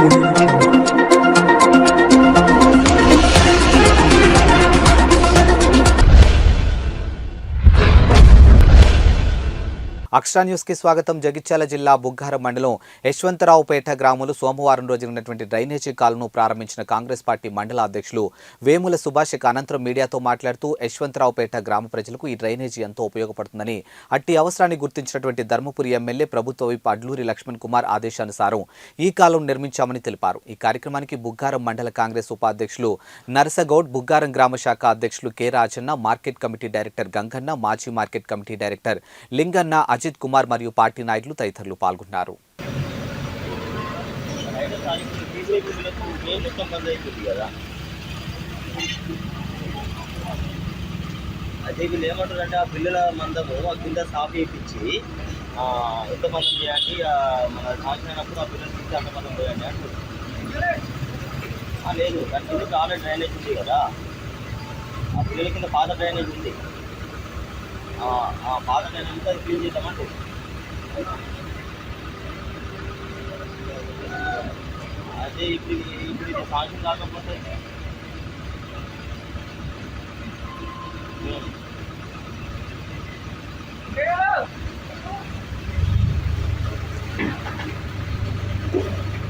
Thank you. అక్షరా న్యూస్కి స్వాగతం. జగిత్యాల జిల్లా బుగ్గార మండలం యశ్వంతరావుపేట గ్రామంలో సోమవారం రోజు జరిగినటువంటి డ్రైనేజీ కాలను ప్రారంభించిన కాంగ్రెస్ పార్టీ మండల అధ్యక్షులు వేముల సుభాష్ అనంతరం మీడియాతో మాట్లాడుతూ యశ్వంతరావుపేట గ్రామ ప్రజలకు ఈ డ్రైనేజీ ఎంతో ఉపయోగపడుతుందని అట్టి అవసరాన్ని గుర్తించినటువంటి ధర్మపురి ఎమ్మెల్యే ప్రభుత్వ విప్ అడ్లూరి లక్ష్మణ్ కుమార్ ఆదేశానుసారం ఈ కాలం నిర్మించామని తెలిపారు. ఈ కార్యక్రమానికి బుగ్గారం మండల కాంగ్రెస్ ఉపాధ్యక్షులు నరసగౌడ్ బుగ్గారం గ్రామ శాఖ అధ్యక్షులు K Rajanna market committee director Gangana మాజీ market committee director Linganna Ajith Kumar మరియు పార్టీ నాయకులు తదితరులు పాల్గొన్నారు. అయితే వీళ్ళు ఏమంటారంటే ఆ పిల్లల మందము ఆ కింద సాఫ్ చేయించి ఎంత మందం చేయండి ఆ, మన సాగినప్పుడు ఆ పిల్లలు తీసి అంతమంది పోయండి అంటారు. లేదు దాని కింద ఆల్రెడీ డ్రైనేజ్ ఉంది కదా. ఆ పిల్లల కింద పాత డ్రైనేజ్ ఉంది. ఆ, బాధ నేను డ్రైనేజ్ ఫీల్ చేద్దామండి అదే ఇప్పుడు ఇప్పుడు ఇది సాధ్యం కాకపోతే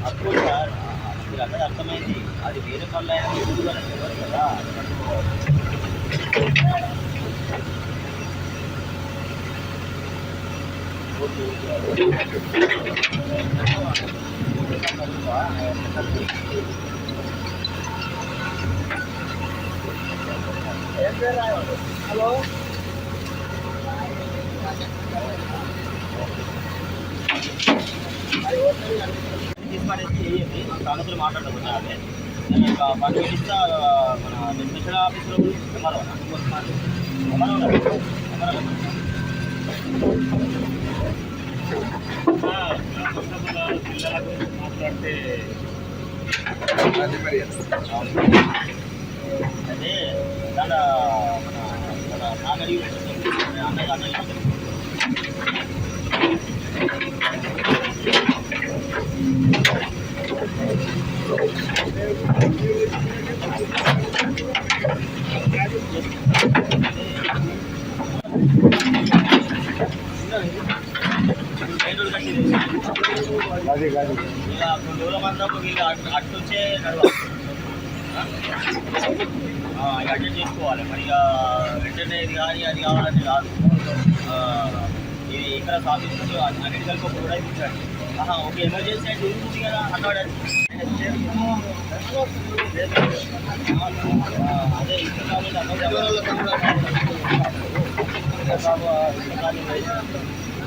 అప్పుడు సార్ మీరు అన్నది అర్థమైంది. అది వేరే పనులు అయినా మీరు కదా? హలో తీసుకునేసి చేయండి సానుకులు అదే నేను ఒక మన స్పెషల్ ఆఫీస్లో ఎంఆర్ఓ ఎంఆర్ఓ ఎంఆర్ఓ మాట్లాడితే అదే మన మన నాగడి అన్నగా అన్నయ్య అది కాదు ఇక కొన్ని రోజుల మందం ఇక అటు అటు వచ్చే నడవాలి ఇక అటెండ్ చేసుకోవాలి మరి ఇక వెంటనే ఇది కానీ అది కావాలని కాదు ఆ, ఇది ఇక్కడ సాధిస్తూ అన్నిటి కలిపి ఒక కూడా ఇచ్చాడు ఆహా ఒక ఎమర్జెన్సీ అంటే ఇది ఉంది కదా అన్నాడు అదే ఇక్కడ